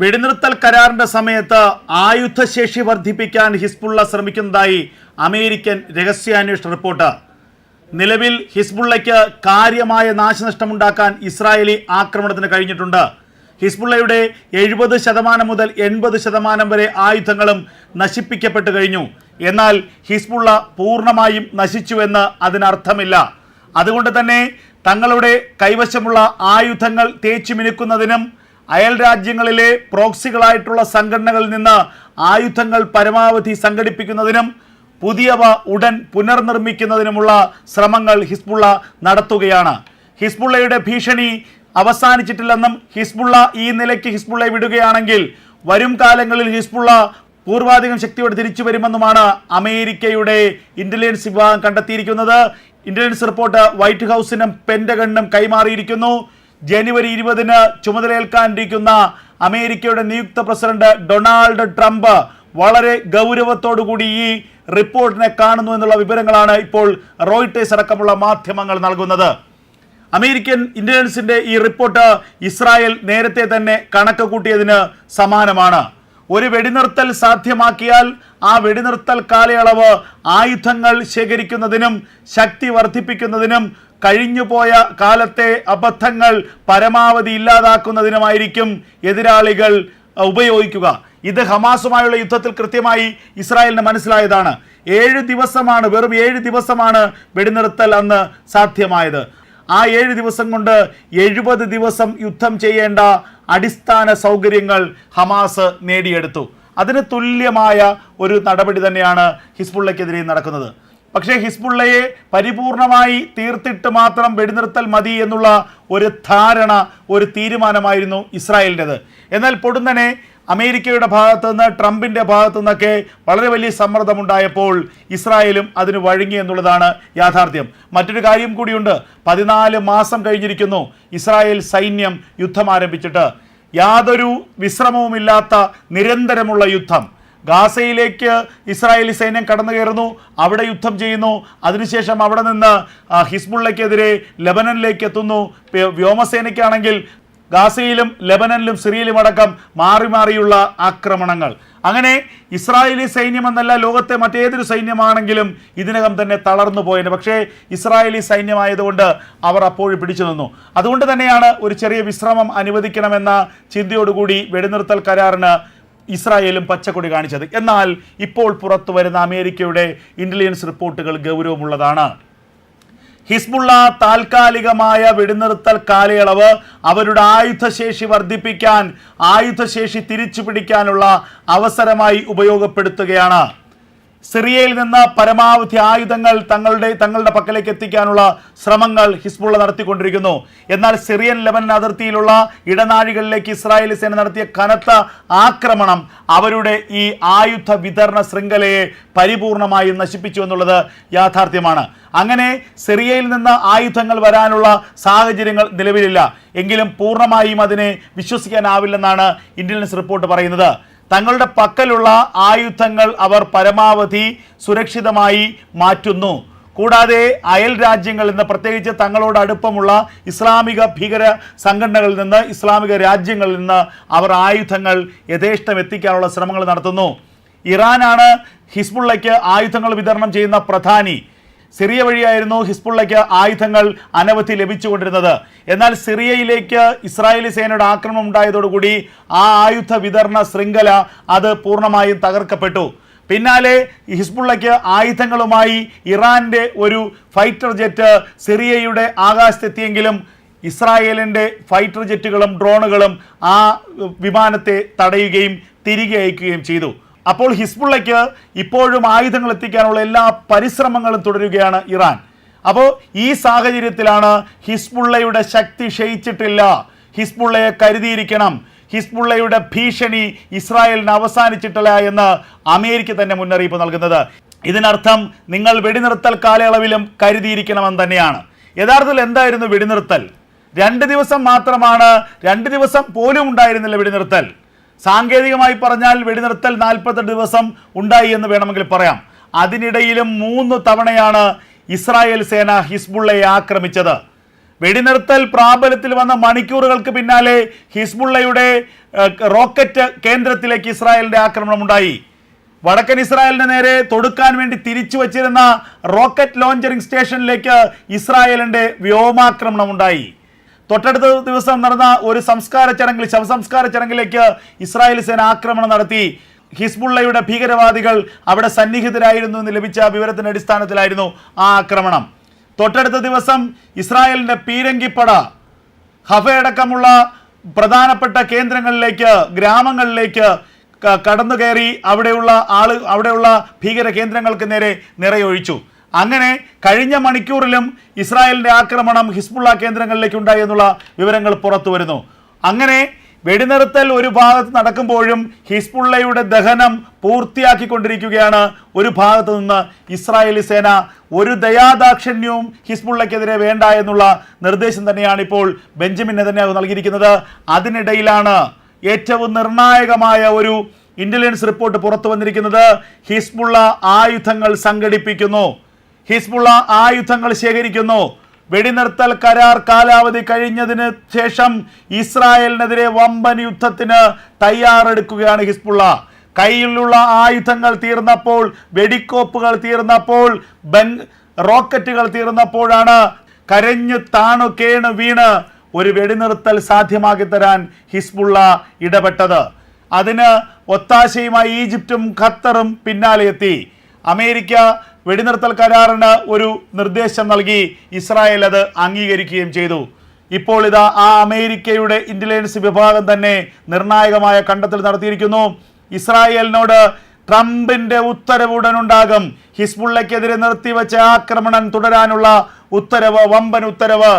വെടിനിർത്തൽ കരാറിന്റെ സമയത്ത് ആയുധശേഷി വർദ്ധിപ്പിക്കാൻ ഹിസ്ബുള്ള ശ്രമിക്കുന്നതായി അമേരിക്കൻ രഹസ്യാന്വേഷണ റിപ്പോർട്ട്. നിലവിൽ ഹിസ്ബുള്ളയ്ക്ക് കാര്യമായ നാശനഷ്ടമുണ്ടാക്കാൻ ഇസ്രായേലി ആക്രമണത്തിന് കഴിഞ്ഞിട്ടുണ്ട്. ഹിസ്ബുള്ളയുടെ എഴുപത് ശതമാനം മുതൽ എൺപത് ശതമാനം വരെ ആയുധങ്ങളും നശിപ്പിക്കപ്പെട്ടു കഴിഞ്ഞു. എന്നാൽ ഹിസ്ബുള്ള പൂർണമായും നശിച്ചുവെന്ന് അതിനർത്ഥമില്ല. അതുകൊണ്ട് തന്നെ തങ്ങളുടെ കൈവശമുള്ള ആയുധങ്ങൾ തേച്ചു മിനുക്കുന്നതിനും അയൽ രാജ്യങ്ങളിലെ പ്രോക്സികളായിട്ടുള്ള സംഘടനകളിൽ നിന്ന് ആയുധങ്ങൾ പരമാവധി സംഘടിപ്പിക്കുന്നതിനും പുതിയവ ഉടൻ പുനർനിർമ്മിക്കുന്നതിനുമുള്ള ശ്രമങ്ങൾ ഹിസ്ബുള്ള നടത്തുകയാണ്. ഹിസ്ബുള്ളയുടെ ഭീഷണി അവസാനിച്ചിട്ടില്ലെന്നും ഹിസ്ബുള്ള ഈ നിലയ്ക്ക് ഹിസ്ബുള്ളയെ വിടുകയാണെങ്കിൽ വരും കാലങ്ങളിൽ ഹിസ്ബുള്ള പൂർവാധികം ശക്തിയോടെ തിരിച്ചു വരുമെന്നുമാണ് അമേരിക്കയുടെ ഇന്റലിജൻസ് വിഭാഗം കണ്ടെത്തിയിരിക്കുന്നത്. ഇന്റലിജൻസ് റിപ്പോർട്ട് വൈറ്റ് ഹൗസിനും പെന്റഗണിനും കൈമാറിയിരിക്കുന്നു. ജനുവരി ഇരുപതിന് ചുമതലയേൽക്കാനിരിക്കുന്ന അമേരിക്കയുടെ നിയുക്ത പ്രസിഡന്റ് ഡൊണാൾഡ് ട്രംപ് വളരെ ഗൗരവത്തോടുകൂടി ഈ റിപ്പോർട്ടിനെ കാണുന്നു എന്നുള്ള വിവരങ്ങളാണ് ഇപ്പോൾ റോയിട്ടേഴ്സ് അടക്കമുള്ള മാധ്യമങ്ങൾ നൽകുന്നത്. അമേരിക്കൻ ഇന്റലിജൻസിന്റെ ഈ റിപ്പോർട്ട് ഇസ്രായേൽ നേരത്തെ തന്നെ കണക്ക് കൂട്ടിയതിന് സമാനമാണ്. ഒരു വെടിനിർത്തൽ സാധ്യമാക്കിയാൽ ആ വെടിനിർത്തൽ കാലയളവ് ആയുധങ്ങൾ ശേഖരിക്കുന്നതിനും ശക്തി വർദ്ധിപ്പിക്കുന്നതിനും കഴിഞ്ഞുപോയ കാലത്തെ അബദ്ധങ്ങൾ പരമാവധി ഇല്ലാതാക്കുന്നതിനുമായിരിക്കും എതിരാളികൾ ഉപയോഗിക്കുക. ഇത് ഹമാസുമായുള്ള യുദ്ധത്തിൽ കൃത്യമായി ഇസ്രായേലിന് മനസ്സിലായതാണ്. ഏഴ് ദിവസമാണ് വെറും ഏഴ് ദിവസമാണ് വെടിനിർത്തൽ അന്ന് സാധ്യമായത്. ആ ഏഴ് ദിവസം കൊണ്ട് എഴുപത് ദിവസം യുദ്ധം ചെയ്യേണ്ട അടിസ്ഥാന സൗകര്യങ്ങൾ ഹമാസ് നേടിയെടുത്തു. അതിന് തുല്യമായ ഒരു നടപടി തന്നെയാണ് ഹിസ്ബുള്ളയ്ക്കെതിരെ നടക്കുന്നത്. പക്ഷേ ഹിസ്ബുള്ളയെ പരിപൂർണമായി തീർത്തിട്ട് മാത്രം വെടിനിർത്തൽ മതി എന്നുള്ള ഒരു ധാരണ ഒരു തീരുമാനമായിരുന്നു ഇസ്രായേലിന്റെത്. എന്നാൽ പൊടുന്നനെ അമേരിക്കയുടെ ഭാഗത്തു നിന്ന് ട്രംപിന്റെ ഭാഗത്തു നിന്നൊക്കെ വളരെ വലിയ സമ്മർദ്ദമുണ്ടായപ്പോൾ ഇസ്രായേലും അതിന് വഴങ്ങി എന്നുള്ളതാണ് യാഥാർത്ഥ്യം. മറ്റൊരു കാര്യം കൂടിയുണ്ട്. പതിനാല് മാസം കഴിഞ്ഞിരിക്കുന്നു ഇസ്രായേൽ സൈന്യം യുദ്ധം ആരംഭിച്ചിട്ട്. യാതൊരു വിശ്രമവുമില്ലാത്ത നിരന്തരമുള്ള യുദ്ധം. ഗാസയിലേക്ക് ഇസ്രായേലി സൈന്യം കടന്നു കയറുന്നു അവിടെ യുദ്ധം ചെയ്യുന്നു. അതിനുശേഷം അവിടെ നിന്ന് ആ, ഹിസ്ബുള്ളയ്ക്കെതിരെ ലെബനനിലേക്ക് എത്തുന്നു. വ്യോമസേനയ്ക്കാണെങ്കിൽ ഗാസയിലും ലബനനിലും സിറിയയിലും അടക്കം മാറി മാറിയുള്ള ആക്രമണങ്ങൾ. അങ്ങനെ ഇസ്രായേലി സൈന്യം എന്നല്ല ലോകത്തെ മറ്റേതൊരു സൈന്യമാണെങ്കിലും ഇതിനകം തന്നെ തളർന്നു പോയത് പക്ഷേ ഇസ്രായേലി സൈന്യമായതുകൊണ്ട് അവർ അപ്പോഴും പിടിച്ചു നിന്നു. അതുകൊണ്ട് തന്നെയാണ് ഒരു ചെറിയ വിശ്രമം അനുവദിക്കണമെന്ന ചിന്തയോടുകൂടി വെടിനിർത്തൽ കരാറിന് ഇസ്രായേലും പച്ചക്കൊടി കാണിച്ചത്. എന്നാൽ ഇപ്പോൾ പുറത്തു വരുന്ന അമേരിക്കയുടെ ഇന്റലിജൻസ് റിപ്പോർട്ടുകൾ ഗൗരവമുള്ളതാണ്. ഹിസ്ബുള്ള താൽക്കാലികമായ വെടിനിർത്തൽ കാലയളവ് അവരുടെ ആയുധശേഷി വർദ്ധിപ്പിക്കാൻ ആയുധശേഷി തിരിച്ചു പിടിക്കാനുള്ള അവസരമായി ഉപയോഗപ്പെടുത്തുകയാണ്. സിറിയയിൽ നിന്ന് പരമാവധി ആയുധങ്ങൾ തങ്ങളുടെ തങ്ങളുടെ പക്കലേക്ക് എത്തിക്കാനുള്ള ശ്രമങ്ങൾ ഹിസ്ബുള്ള നടത്തിക്കൊണ്ടിരിക്കുന്നു. എന്നാൽ സിറിയൻ ലെബനൻ അതിർത്തിയിലുള്ള ഇടനാഴികളിലേക്ക് ഇസ്രായേൽ സേന നടത്തിയ കനത്ത ആക്രമണം അവരുടെ ഈ ആയുധ വിതരണ ശൃംഖലയെ പരിപൂർണമായും നശിപ്പിച്ചു എന്നുള്ളത് യാഥാർത്ഥ്യമാണ്. അങ്ങനെ സിറിയയിൽ നിന്ന് ആയുധങ്ങൾ വരാനുള്ള സാഹചര്യങ്ങൾ നിലവിലില്ല. എങ്കിലും പൂർണമായും അതിനെ വിശ്വസിക്കാനാവില്ലെന്നാണ് ഇന്റലിജൻസ് റിപ്പോർട്ട് പറയുന്നത്. തങ്ങളുടെ പക്കലുള്ള ആയുധങ്ങൾ അവർ പരമാവധി സുരക്ഷിതമായി മാറ്റുന്നു. കൂടാതെ അയൽ രാജ്യങ്ങളിൽ നിന്ന് പ്രത്യേകിച്ച് തങ്ങളോട് അടുപ്പമുള്ള ഇസ്ലാമിക ഭീകര സംഘടനകളിൽ നിന്ന് ഇസ്ലാമിക രാജ്യങ്ങളിൽ നിന്ന് അവർ ആയുധങ്ങൾ യഥേഷ്ടം എത്തിക്കാനുള്ള ശ്രമങ്ങൾ നടത്തുന്നു. ഇറാനാണ് ഹിസ്ബുള്ളയ്ക്ക് ആയുധങ്ങൾ വിതരണം ചെയ്യുന്ന പ്രധാനി. സിറിയ വഴിയായിരുന്നു ഹിസ്ബുള്ളയ്ക്ക് ആയുധങ്ങൾ അനവധി ലഭിച്ചുകൊണ്ടിരുന്നത്. എന്നാൽ സിറിയയിലേക്ക് ഇസ്രായേലി സേനയുടെ ആക്രമണം ഉണ്ടായതോടുകൂടി ആ ആയുധ വിതരണ ശൃംഖല അത് പൂർണമായും തകർക്കപ്പെട്ടു. പിന്നാലെ ഹിസ്ബുള്ളയ്ക്ക് ആയുധങ്ങളുമായി ഇറാന്റെ ഒരു ഫൈറ്റർ ജെറ്റ് സിറിയയുടെ ആകാശത്തെത്തിയെങ്കിലും ഇസ്രായേലിന്റെ ഫൈറ്റർ ജെറ്റുകളും ഡ്രോണുകളും ആ വിമാനത്തെ തടയുകയും തിരികെ അയക്കുകയും ചെയ്തു. അപ്പോൾ ഹിസ്ബുള്ളയ്ക്ക് ഇപ്പോഴും ആയുധങ്ങൾ എത്തിക്കാനുള്ള എല്ലാ പരിശ്രമങ്ങളും തുടരുകയാണ് ഇറാൻ. അപ്പോൾ ഈ സാഹചര്യത്തിലാണ് ഹിസ്ബുള്ളയുടെ ശക്തി ക്ഷയിച്ചിട്ടില്ല. ഹിസ്ബുള്ളയെ കരുതിയിരിക്കണം. ഹിസ്ബുള്ളയുടെ ഭീഷണി ഇസ്രായേലിന് അവസാനിച്ചിട്ടില്ല എന്ന് അമേരിക്ക തന്നെ മുന്നറിയിപ്പ് നൽകുന്നത്. ഇതിനർത്ഥം നിങ്ങൾ വെടിനിർത്തൽ കാലയളവിലും കരുതിയിരിക്കണമെന്ന് തന്നെയാണ്. യഥാർത്ഥത്തിൽ എന്തായിരുന്നു വെടിനിർത്തൽ? രണ്ട് ദിവസം മാത്രമാണ് രണ്ട് ദിവസം പോലും ഉണ്ടായിരുന്നില്ല വെടിനിർത്തൽ. സാങ്കേതികമായി പറഞ്ഞാൽ വെടിനിർത്തൽ നാൽപ്പത്തെട്ട് ദിവസം ഉണ്ടായി എന്ന് വേണമെങ്കിൽ പറയാം. അതിനിടയിലും മൂന്ന് തവണയാണ് ഇസ്രായേൽ സേന ഹിസ്ബുള്ളയെ ആക്രമിച്ചത്. വെടിനിർത്തൽ പ്രാബല്യത്തിൽ വന്ന മണിക്കൂറുകൾക്ക് പിന്നാലെ ഹിസ്ബുള്ളയുടെ റോക്കറ്റ് കേന്ദ്രത്തിലേക്ക് ഇസ്രായേലിന്റെ ആക്രമണം ഉണ്ടായി. വടക്കൻ ഇസ്രായേലിന് നേരെ തൊടുക്കാൻ വേണ്ടി തിരിച്ചു വച്ചിരുന്ന റോക്കറ്റ് ലോഞ്ചറിംഗ് സ്റ്റേഷനിലേക്ക് ഇസ്രായേലിന്റെ വ്യോമാക്രമണം ഉണ്ടായി. തൊട്ടടുത്ത ദിവസം നടന്ന ഒരു സംസ്കാര ചടങ്ങിൽ ശവസംസ്കാര ചടങ്ങിലേക്ക് ഇസ്രായേൽ സേന ആക്രമണം നടത്തി. ഹിസ്ബുള്ളയുടെ ഭീകരവാദികൾ അവിടെ സന്നിഹിതരായിരുന്നു എന്ന് ലഭിച്ച വിവരത്തിന്റെ അടിസ്ഥാനത്തിലായിരുന്നു ആ ആക്രമണം. തൊട്ടടുത്ത ദിവസം ഇസ്രായേലിന്റെ പീരങ്കിപ്പട ഹഫയടക്കമുള്ള പ്രധാനപ്പെട്ട കേന്ദ്രങ്ങളിലേക്ക് ഗ്രാമങ്ങളിലേക്ക് കടന്നു കയറി അവിടെയുള്ള ആൾ അവിടെയുള്ള ഭീകര കേന്ദ്രങ്ങൾക്ക് നേരെ നിറയൊഴിച്ചു. അങ്ങനെ കഴിഞ്ഞ മണിക്കൂറിലും ഇസ്രായേലിന്റെ ആക്രമണം ഹിസ്ബുള്ള കേന്ദ്രങ്ങളിലേക്ക് ഉണ്ടായി എന്നുള്ള വിവരങ്ങൾ പുറത്തു വരുന്നു അങ്ങനെ വെടിനിർത്തൽ ഒരു ഭാഗത്ത് നടക്കുമ്പോഴും ഹിസ്ബുള്ളയുടെ ദഹനം പൂർത്തിയാക്കിക്കൊണ്ടിരിക്കുകയാണ്. ഒരു ഭാഗത്തു നിന്ന് ഇസ്രായേലി സേന ഒരു ദയാദാക്ഷിണ്യവും ഹിസ്ബുള്ളയ്ക്കെതിരെ വേണ്ട എന്നുള്ള നിർദ്ദേശം തന്നെയാണ് ഇപ്പോൾ ബെഞ്ചമിൻ നെതന്യാഹു നൽകിയിരിക്കുന്നത്. അതിനിടയിലാണ് ഏറ്റവും നിർണായകമായ ഒരു ഇന്റലിജൻസ് റിപ്പോർട്ട് പുറത്തു വന്നിരിക്കുന്നത് ഹിസ്ബുള്ള ആയുധങ്ങൾ സംഘടിപ്പിക്കുന്നു. ഹിസ്ബുള്ള ആയുധങ്ങൾ ശേഖരിക്കുന്നു. വെടിനിർത്തൽ കരാർ കാലാവധി കഴിഞ്ഞതിന് ശേഷം ഇസ്രായേലിനെതിരെ വമ്പൻ യുദ്ധത്തിന് തയ്യാറെടുക്കുകയാണ് ഹിസ്ബുള്ള. കയ്യിലുള്ള ആയുധങ്ങൾ തീർന്നപ്പോൾ വെടിക്കോപ്പുകൾ തീർന്നപ്പോൾ ബൻ റോക്കറ്റുകൾ തീർന്നപ്പോഴാണ് കരഞ്ഞു താണു കേണു വീണ് ഒരു വെടിനിർത്തൽ സാധ്യമാക്കി തരാൻ ഹിസ്ബുള്ള ഇടപെട്ടത്. അതിന് ഒത്താശയുമായി ഈജിപ്തും ഖത്തറും പിന്നാലെ എത്തി അമേരിക്ക വെടിനിർത്തൽ കരാറിന് ഒരു നിർദ്ദേശം നൽകി ഇസ്രായേൽ അത് അംഗീകരിക്കുകയും ചെയ്തു. ഇപ്പോൾ ഇതാ ആ അമേരിക്കയുടെ ഇന്റലിജൻസ് വിഭാഗം തന്നെ നിർണായകമായ കണ്ടെത്തൽ നടത്തിയിരിക്കുന്നു. ഇസ്രായേലിനോട് ട്രംപിന്റെ ഉത്തരവ് ഉടനുണ്ടാകും. ഹിസ്ബുള്ളയ്ക്കെതിരെ നിർത്തിവെച്ച ആക്രമണം തുടരാനുള്ള ഉത്തരവ് വമ്പൻ ഉത്തരവ്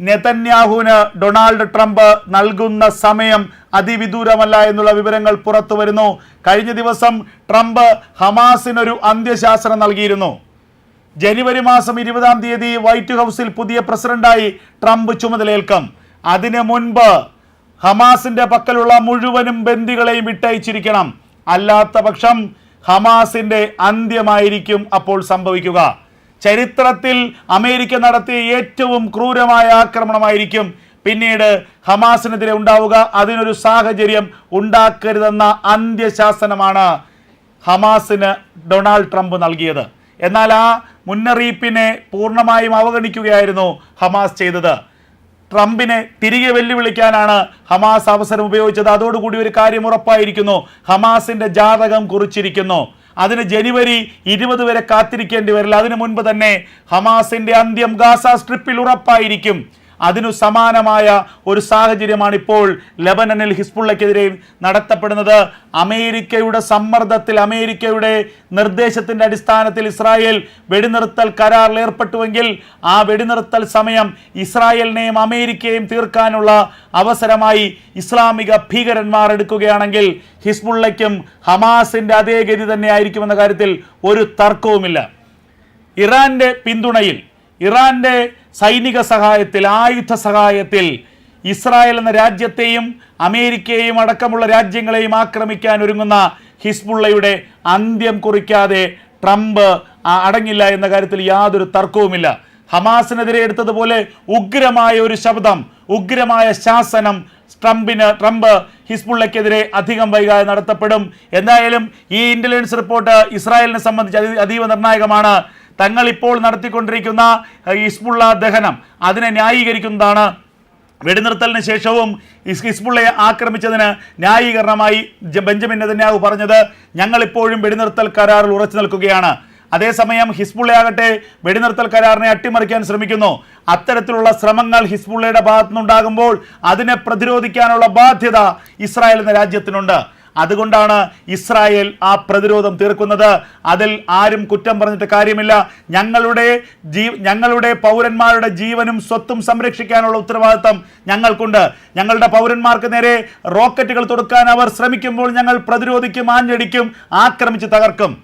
നെതന്യാഹുവിന് ഡൊണാൾഡ് ട്രംപ് നൽകുന്ന സമയം അതിവിദൂരമല്ല എന്നുള്ള വിവരങ്ങൾ പുറത്തു വരുന്നു. കഴിഞ്ഞ ദിവസം ട്രംപ് ഹമാസിനൊരു അന്ത്യശാസനം നൽകിയിരുന്നു. ജനുവരി മാസം ഇരുപതാം തീയതി വൈറ്റ് ഹൗസിൽ പുതിയ പ്രസിഡന്റായി ട്രംപ് ചുമതലയേൽക്കും. അതിനു മുൻപ് ഹമാസിന്റെ പക്കലുള്ള മുഴുവനും ബന്ദികളെയും വിട്ടയച്ചിരിക്കണം. അല്ലാത്ത പക്ഷം ഹമാസിന്റെ അന്ത്യമായിരിക്കും അപ്പോൾ സംഭവിക്കുക. ചരിത്രത്തിൽ അമേരിക്ക നടത്തിയ ഏറ്റവും ക്രൂരമായ ആക്രമണമായിരിക്കും പിന്നീട് ഹമാസിനെതിരെ ഉണ്ടാവുക. അതിനൊരു സാഹചര്യം ഉണ്ടാക്കരുതെന്ന അന്ത്യശാസനമാണ് ഹമാസിന് ഡൊണാൾഡ് ട്രംപ് നൽകിയത്. എന്നാൽ ആ മുന്നറിയിപ്പിനെ പൂർണമായും അവഗണിക്കുകയായിരുന്നു ഹമാസ് ചെയ്തത്. ട്രംപിനെ തിരികെ വെല്ലുവിളിക്കാനാണ് ഹമാസ് അവസരം ഉപയോഗിച്ചത്. അതോടുകൂടി ഒരു കാര്യം ഉറപ്പായിരിക്കുന്നു. ഹമാസിന്റെ ജാതകം കുറിച്ചിരിക്കുന്നു. അതിന് ജനുവരി ഇരുപത് വരെ കാത്തിരിക്കേണ്ടി വരില്ല. അതിനു മുൻപ് തന്നെ ഹമാസിന്റെ അന്ത്യം ഗാസ സ്ട്രിപ്പിൽ ഉറപ്പായിരിക്കും. അതിനു സമാനമായ ഒരു സാഹചര്യമാണ് ഇപ്പോൾ ലെബനനിൽ ഹിസ്ബുള്ളയ്ക്കെതിരെ നടത്തപ്പെടുന്നത്. അമേരിക്കയുടെ സമ്മർദ്ദത്തിൽ അമേരിക്കയുടെ നിർദ്ദേശത്തിന്റെ അടിസ്ഥാനത്തിൽ ഇസ്രായേൽ വെടിനിർത്തൽ കരാറിൽ ഏർപ്പെട്ടുവെങ്കിൽ ആ വെടിനിർത്തൽ സമയം ഇസ്രായേലിനെയും അമേരിക്കയെയും തീർക്കാനുള്ള അവസരമായി ഇസ്ലാമിക ഭീകരന്മാർ എടുക്കുകയാണെങ്കിൽ ഹിസ്ബുള്ളയ്ക്കും ഹമാസിന്റെ അതേ ഗതി തന്നെയായിരിക്കുമെന്ന കാര്യത്തിൽ ഒരു തർക്കവുമില്ല. ഇറാന്റെ പിന്തുണയിൽ ഇറാന്റെ സൈനിക സഹായത്തിൽ ആയുധ സഹായത്തിൽ ഇസ്രായേൽ എന്ന രാജ്യത്തെയും അമേരിക്കയെയും അടക്കമുള്ള രാജ്യങ്ങളെയും ആക്രമിക്കാൻ ഒരുങ്ങുന്ന ഹിസ്ബുള്ളയുടെ അന്ത്യം കുറിക്കാതെ ട്രംപ് അടങ്ങില്ല എന്ന കാര്യത്തിൽ യാതൊരു തർക്കവുമില്ല. ഹമാസിനെതിരെ എടുത്തതുപോലെ ഉഗ്രമായ ഒരു ശബ്ദം ഉഗ്രമായ ശാസനം ട്രംപിന് ട്രംപ് ഹിസ്ബുള്ളയ്ക്കെതിരെ അധികം വൈകാതെ നടത്തപ്പെടും. എന്തായാലും ഈ ഇന്റലിജൻസ് റിപ്പോർട്ട് ഇസ്രായേലിനെ സംബന്ധിച്ച് അതി അതീവ നിർണായകമാണ്. തങ്ങൾ ഇപ്പോൾ നടത്തിക്കൊണ്ടിരിക്കുന്ന ഇസ്മുള്ള ദഹനം അതിനെ ന്യായീകരിക്കുന്നതാണ്. വെടിനിർത്തലിന് ശേഷവും ഹിസ്ബുള്ളയെ ആക്രമിച്ചതിന് ന്യായീകരണമായി ബെഞ്ചമിൻ നെതന്യാഹു പറഞ്ഞത് ഞങ്ങളിപ്പോഴും വെടിനിർത്തൽ കരാറിൽ ഉറച്ചു നിൽക്കുകയാണ്. അതേസമയം ഹിസ്ബുള്ളയാകട്ടെ വെടിനിർത്തൽ കരാറിനെ അട്ടിമറിക്കാൻ ശ്രമിക്കുന്നു. അത്തരത്തിലുള്ള ശ്രമങ്ങൾ ഹിസ്ബുള്ളയുടെ ഭാഗത്തുനിന്നുണ്ടാകുമ്പോൾ അതിനെ പ്രതിരോധിക്കാനുള്ള ബാധ്യത ഇസ്രായേൽ എന്ന രാജ്യത്തിനുണ്ട്. അതുകൊണ്ടാണ് ഇസ്രായേൽ ആ പ്രതിരോധം തീർക്കുന്നത്. അതിൽ ആരും കുറ്റം പറഞ്ഞിട്ട് കാര്യമില്ല. ഞങ്ങളുടെ ജീ ഞങ്ങളുടെ പൗരന്മാരുടെ ജീവനും സ്വത്തും സംരക്ഷിക്കാനുള്ള ഉത്തരവാദിത്തം ഞങ്ങൾക്കുണ്ട്. ഞങ്ങളുടെ പൗരന്മാർക്ക് നേരെ റോക്കറ്റുകൾ തൊടുക്കാൻ അവർ ശ്രമിക്കുമ്പോൾ ഞങ്ങൾ പ്രതിരോധിക്കും ആഞ്ഞടിക്കും ആക്രമിച്ച് തകർക്കും.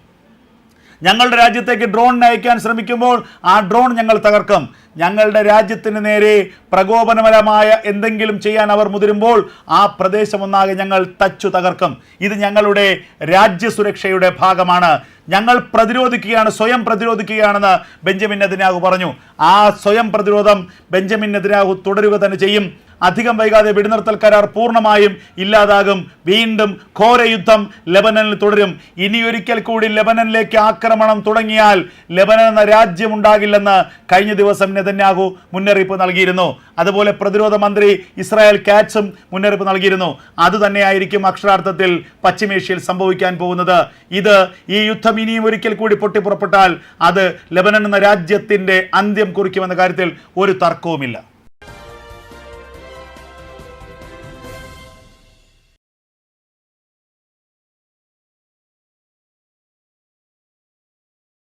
ഞങ്ങളുടെ രാജ്യത്തേക്ക് ഡ്രോൺ അയക്കാൻ ശ്രമിക്കുമ്പോൾ ആ ഡ്രോൺ ഞങ്ങൾ തകർക്കും. ഞങ്ങളുടെ രാജ്യത്തിന് നേരെ പ്രകോപനപരമായ എന്തെങ്കിലും ചെയ്യാൻ അവർ മുതിരുമ്പോൾ ആ പ്രദേശം ഒന്നാകെ ഞങ്ങൾ തച്ചു തകർക്കും. ഇത് ഞങ്ങളുടെ രാജ്യസുരക്ഷയുടെ ഭാഗമാണ്. ഞങ്ങൾ പ്രതിരോധിക്കുകയാണ് സ്വയം പ്രതിരോധിക്കുകയാണെന്ന് ബെഞ്ചമിൻ നെതിനാഹു പറഞ്ഞു. ആ സ്വയം പ്രതിരോധം ബെഞ്ചമിൻ നെതിനാഹു തുടരുക തന്നെ ചെയ്യും. അധികം വൈകാതെ വെടിനിർത്തൽ കരാർ പൂർണമായും ഇല്ലാതാകും. വീണ്ടും ഘോര യുദ്ധം ലെബനനിൽ തുടരും. ഇനിയൊരിക്കൽ കൂടി ലെബനനിലേക്ക് ആക്രമണം തുടങ്ങിയാൽ ലെബനൻ എന്ന രാജ്യം ഉണ്ടാകില്ലെന്ന് കഴിഞ്ഞ ദിവസം നെതന്യാഹു മുന്നറിയിപ്പ് നൽകിയിരുന്നു. അതുപോലെ പ്രതിരോധ മന്ത്രി ഇസ്രായേൽ കാറ്റ്സും മുന്നറിയിപ്പ് നൽകിയിരുന്നു. അതുതന്നെയായിരിക്കും അക്ഷരാർത്ഥത്തിൽ പശ്ചിമേഷ്യയിൽ സംഭവിക്കാൻ പോകുന്നത്. ഇത് ഈ യുദ്ധം ഇനിയും ഒരിക്കൽ കൂടി പൊട്ടിപ്പുറപ്പെട്ടാൽ അത് ലെബനൻ എന്ന രാജ്യത്തിന്റെ അന്ത്യം കുറിക്കുമെന്ന കാര്യത്തിൽ ഒരു തർക്കവുമില്ല.